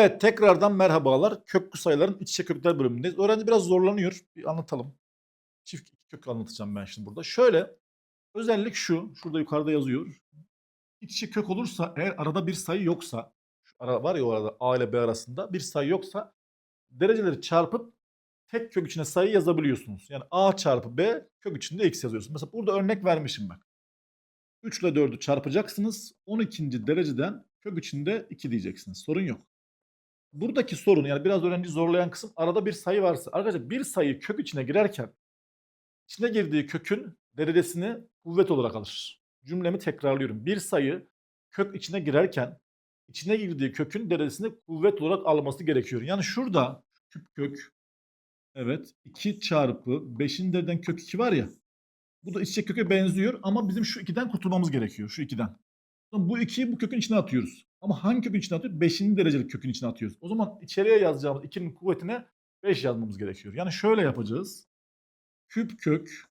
Evet tekrardan merhabalar. Köklü sayıların iç içe kökler bölümündeyiz. Öğrenci biraz zorlanıyor. Bir anlatalım. Çift kök anlatacağım ben şimdi burada. Şöyle özellik şu. Şurada yukarıda yazıyor. İç içe kök olursa eğer arada bir sayı yoksa şu ara var ya o arada A ile B arasında bir sayı yoksa dereceleri çarpıp tek kök içine sayı yazabiliyorsunuz. Yani A çarpı B kök içinde x yazıyorsunuz. Mesela burada örnek vermişim bak. 3 ile 4'ü çarpacaksınız. 12. dereceden kök içinde 2 diyeceksiniz. Sorun yok. Buradaki sorun yani biraz öğrenci zorlayan kısım arada bir sayı varsa. Arkadaşlar bir sayı kök içine girerken içine girdiği kökün derecesini kuvvet olarak alır. Cümlemi tekrarlıyorum. Bir sayı kök içine girerken içine girdiği kökün derecesini kuvvet olarak alması gerekiyor. Yani şurada küp kök evet 2 çarpı 5'in dereden kök 2 var ya bu da iç içe köke benziyor ama bizim şu 2'den kurtulmamız gerekiyor. Şu 2'den. Bu 2'yi bu kökün içine atıyoruz. Ama hangi kökün içine atıyoruz? 5. derecelik kökün içine atıyoruz. O zaman içeriye yazacağımız 2'nin kuvvetine 5 yazmamız gerekiyor. Yani şöyle yapacağız. Küp kök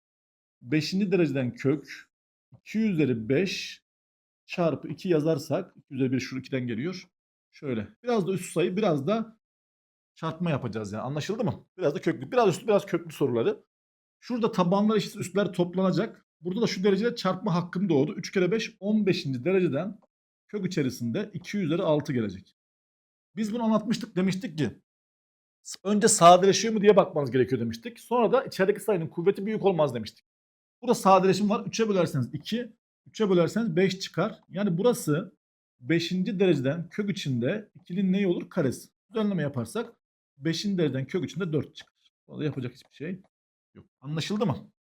5. dereceden kök 2 üzeri 5 çarpı 2 yazarsak 2 üzeri 1 şu 2'den geliyor. Şöyle. Biraz da üst sayı biraz da çarpma yapacağız yani. Anlaşıldı mı? Biraz da köklü. Biraz üstü biraz köklü soruları. Şurada tabanlar eşit üstler toplanacak. Burada da şu derecede çarpma hakkım doğdu. 3 kere 5 15. dereceden kök içerisinde 2 üzeri 6 gelecek. Biz bunu anlatmıştık demiştik ki önce sadeleşiyor mu diye bakmanız gerekiyor demiştik. Sonra da içerideki sayının kuvveti büyük olmaz demiştik. Burada sadeleşim var. 3'e bölerseniz 2, 3'e bölerseniz 5 çıkar. Yani burası 5. dereceden kök içinde 2'nin neyi olur? Karesi. Düzenleme yaparsak 5. dereceden kök içinde 4 çıkar. Burada yapacak hiçbir şey yok. Anlaşıldı mı?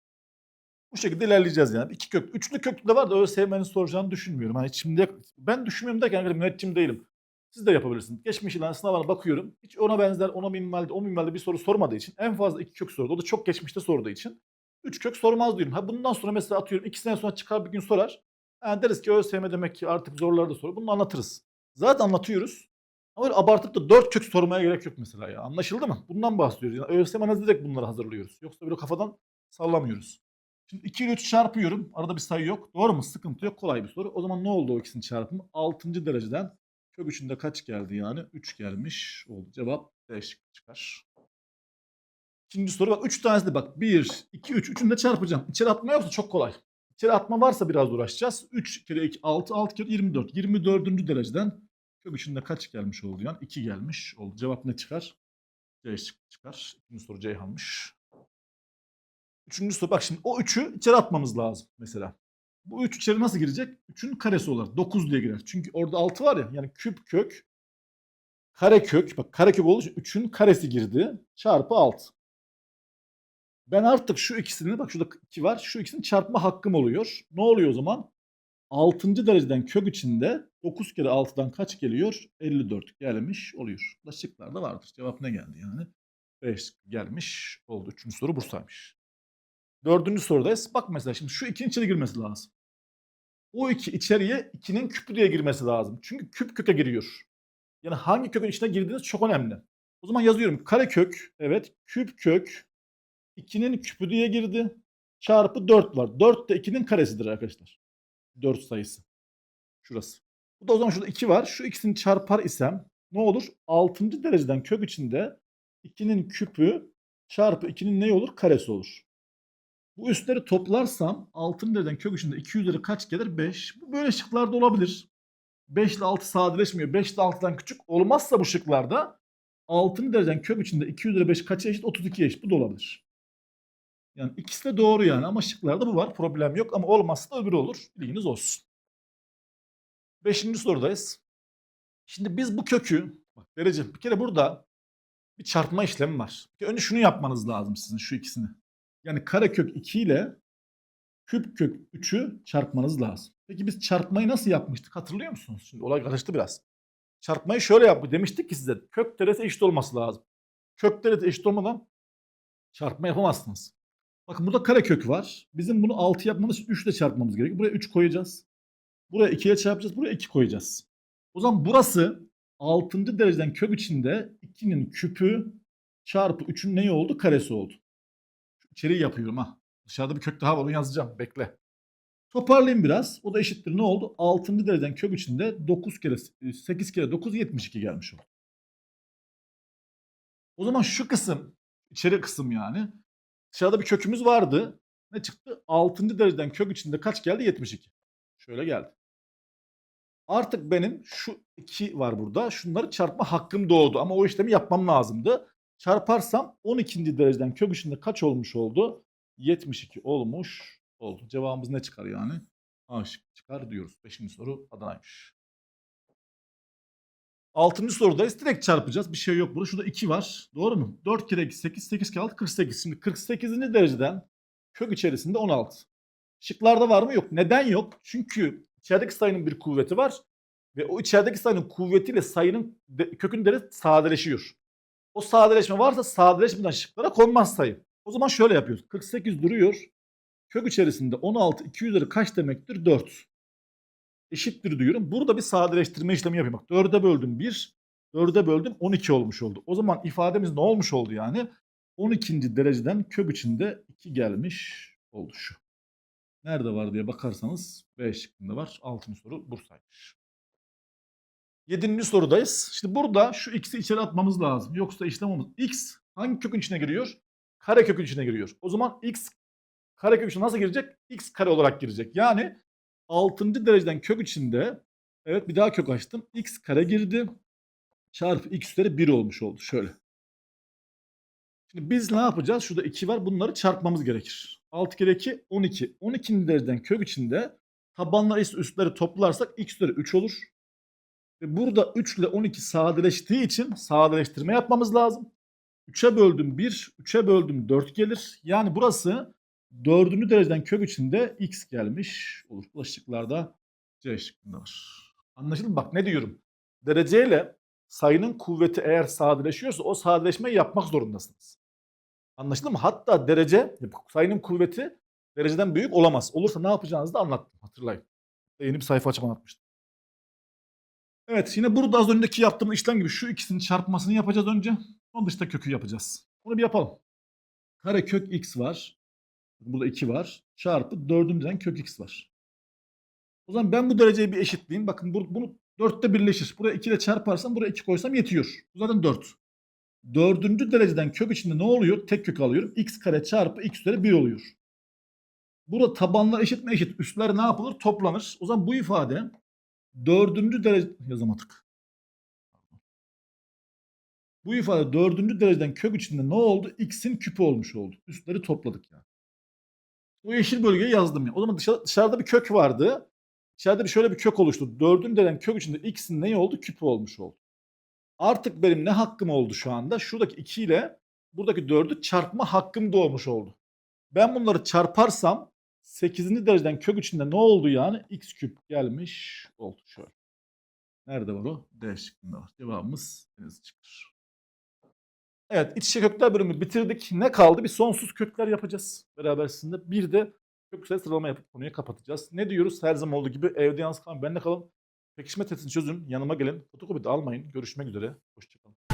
Bu şekilde ilerleyeceğiz yani. İki kök. Üçlü köklü de var da öyle sevmenin soracağını düşünmüyorum. Hani şimdi ben düşünmüyorum derken yani müneccim değilim. Siz de yapabilirsiniz. Geçmiş yılların sınavlarına bakıyorum. Hiç ona benzer, ona minvalde, o minvalde bir soru sormadığı için en fazla iki kök sordu. O da çok geçmişte sorduğu için. Üç kök sormaz diyorum. Ha bundan sonra mesela atıyorum iki sene sonra çıkar bir gün sorar. Yani deriz ki ÖSYM demek ki artık zorları da soruyor. Bunu anlatırız. Zaten anlatıyoruz. Ama öyle abartıp da dört kök sormaya gerek yok mesela ya. Anlaşıldı mı? Bundan bahsediyoruz. Yani ÖSYM analiz direkt bunları hazırlıyoruz. Yoksa böyle kafadan sallamıyoruz. Şimdi 2 ile 3 çarpıyorum. Arada bir sayı yok. Doğru mu? Sıkıntı yok. Kolay bir soru. O zaman ne oldu o ikisinin çarpımı? 6. dereceden kök 3'ünde kaç geldi yani? 3 gelmiş oldu. Cevap D çıkar. İkinci soru bak 3 tanesi de bak. 1, 2, 3. Üçünü de çarpacağım. İçeri atma yoksa çok kolay. İçeri atma varsa biraz uğraşacağız. 3 kere 2, 6, 6 kere 24. 24. dereceden kök 3'ünde kaç gelmiş oldu yani? 2 gelmiş oldu. Cevap ne çıkar? C çıkar. İkinci soru Ceyhan'mış. Üçüncü soru bak şimdi o üçü içeri atmamız lazım mesela. Bu üç içeri nasıl girecek? Üçün karesi olarak 9 diye girer. Çünkü orada 6 var ya yani küp kök kare kök bak kare kök olduğu için 3'ün karesi girdi çarpı 6. Ben artık şu ikisini bak şurada 2 var şu ikisini çarpma hakkım oluyor. Ne oluyor o zaman? 6. dereceden kök içinde 9 kere 6'dan kaç geliyor? 54 gelmiş oluyor. Da şıklarda vardır. Cevap ne geldi yani? 5 gelmiş oldu. Üçüncü soru Bursa'ymış. Dördüncü sorudayız. Bak mesela şimdi şu ikinin içeri girmesi lazım. O iki içeriye ikinin küpü diye girmesi lazım. Çünkü küp köke giriyor. Yani hangi kökün içine girdiğiniz çok önemli. O zaman yazıyorum. Kare kök, evet küp kök 2'nin küpü diye girdi. Çarpı 4 var. 4 de 2'nin karesidir arkadaşlar. 4 sayısı. Şurası. Bu da o zaman şurada 2 var. Şu ikisini çarpar isem ne olur? 6. dereceden kök içinde 2'nin küpü çarpı 2'nin neyi olur? Karesi olur. Bu üstleri toplarsam altın dereden kök içinde 2 üzeri kaç gelir? 5. Bu böyle şıklarda olabilir. 5 ile 6 sadeleşmiyor. 5 ile 6'dan küçük olmazsa bu şıklarda altın dereden kök içinde 2 üzeri 5 kaça eşit? 32 eşit. Bu da olabilir. Yani ikisi de doğru yani ama şıklarda bu var. Problem yok ama olmazsa da öbürü olur. Bilginiz olsun. Beşinci sorudayız. Şimdi biz bu kökü, bak derece bir kere burada bir çarpma işlemi var. Önce şunu yapmanız lazım sizin şu ikisini. Yani karekök 2 ile küp kök 3'ü çarpmanız lazım. Peki biz çarpmayı nasıl yapmıştık hatırlıyor musunuz? Şimdi olay karıştı biraz. Çarpmayı şöyle yaptık. Demiştik ki size kök derece eşit olması lazım. Kök derece eşit olmadan çarpma yapamazsınız. Bakın burada karekök var. Bizim bunu 6 yapmamız için 3 ile çarpmamız gerekiyor. Buraya 3 koyacağız. Buraya 2 ile çarpacağız. Buraya 2 koyacağız. O zaman burası 6. dereceden kök içinde 2'nin küpü çarpı 3'ün neyi oldu? Karesi oldu. İçeriği yapıyorum ha. Dışarıda bir kök daha var onu yazacağım. Bekle. Toparlayayım biraz. O da eşittir ne oldu? 6. dereceden kök içinde 9 kere 8 kere 9 72 gelmiş oldu. O zaman şu kısım, içeri kısım yani. Dışarıda bir kökümüz vardı. Ne çıktı? 6. dereceden kök içinde kaç geldi? 72. Şöyle geldi. Artık benim şu 2 var burada. Şunları çarpma hakkım doğdu. Ama o işlemi yapmam lazımdı. Çarparsam 12. dereceden kök içinde kaç olmuş oldu? 72 olmuş oldu. Cevabımız ne çıkar yani? A çıkar diyoruz. Beşinci soru Adana'ymış. Altıncı sorudayız. Direkt çarpacağız. Bir şey yok burada. Şurada 2 var. Doğru mu? 4 kere 2 8. 8 kere 6 48. Şimdi 48. dereceden kök içerisinde 16. Şıklarda var mı? Yok. Neden yok? Çünkü içerideki sayının bir kuvveti var. Ve o içerideki sayının kuvvetiyle sayının de, kökün değeri sadeleşiyor. O sadeleşme varsa sadeleşmeden şıklara konmaz sayı. O zaman şöyle yapıyoruz. 48 duruyor. Kök içerisinde 16 2 üzeri kaç demektir? 4 eşittir diyorum. Burada bir sadeleştirme işlemi yapayım. Bak 4'e böldüm 1, 4'e böldüm 12 olmuş oldu. O zaman ifademiz ne olmuş oldu yani? 12. dereceden kök içinde 2 gelmiş oldu şu. Nerede var diye bakarsanız B şıkkında var. 6. soru Bursa'ymış. 7. sorudayız. Şimdi burada şu x'i içeri atmamız lazım. Yoksa işlem olmaz. x hangi kökün içine giriyor? Kare kökün içine giriyor. O zaman x kare kök içine nasıl girecek? x kare olarak girecek. Yani 6. dereceden kök içinde evet bir daha kök açtım. x kare girdi. Çarpı x üzeri 1 olmuş oldu. Şöyle. Şimdi biz ne yapacağız? Şurada 2 var. Bunları çarpmamız gerekir. 6 kere 2 12. 12. dereceden kök içinde tabanlar ise üstleri toplarsak x üzeri 3 olur. Burada 3 ile 12 sadeleştiği için sadeleştirme yapmamız lazım. 3'e böldüm 1, 3'e böldüm 4 gelir. Yani burası Dördüncü dereceden kök içinde x gelmiş olur. Bulaşıklarda C şıkkında var. Anlaşıldı mı? Bak ne diyorum. Dereceyle sayının kuvveti eğer sadeleşiyorsa o sadeleşmeyi yapmak zorundasınız. Anlaşıldı mı? Hatta derece, sayının kuvveti dereceden büyük olamaz. Olursa ne yapacağınızı da anlattım. Hatırlayın. Yeni bir sayfa açıp anlatmıştım. Evet yine burada az önceki yaptığımız işlem gibi şu ikisinin çarpmasını yapacağız önce. Sonra dışta kökü yapacağız. Bunu bir yapalım. Kare kök x var. Burada 2 var. Çarpı 4'ünden kök x var. O zaman ben bu dereceyi bir eşitleyeyim. Bakın bu, bunu 4'te birleşir. Buraya 2 ile çarparsam buraya 2 koysam yetiyor. Bu zaten 4. Dördüncü dereceden kök içinde ne oluyor? Tek kök alıyorum. x kare çarpı x üzeri 1 oluyor. Burada tabanlar eşit mi eşit? Üstler ne yapılır? Toplanır. O zaman bu ifade dördüncü derece yazamadık. Bu ifade dördüncü dereceden kök içinde ne oldu? X'in küpü olmuş oldu. Üstleri topladık yani. Bu yeşil bölgeye yazdım ya. O zaman dışarı, dışarıda bir kök vardı. İçeride bir şöyle bir kök oluştu. Dördün denen kök içinde x'in ne oldu? Küpü olmuş oldu. Artık benim ne hakkım oldu şu anda? Şuradaki 2 ile buradaki 4'ü çarpma hakkım doğmuş oldu. Ben bunları çarparsam 8. dereceden kök içinde ne oldu yani? x küp gelmiş oldu şöyle. Nerede var o? D şıkkında var. Cevabımız deniz çıkar. Evet iç içe kökler bölümü bitirdik. Ne kaldı? Bir sonsuz kökler yapacağız beraber sizinle. Bir de köksel sıralama yapıp konuyu kapatacağız. Ne diyoruz? Her zaman olduğu gibi evde yalnız kalın. Benle kalın. Pekişme testini çözün. Yanıma gelin. Fotokopi de almayın. Görüşmek üzere. Hoşçakalın.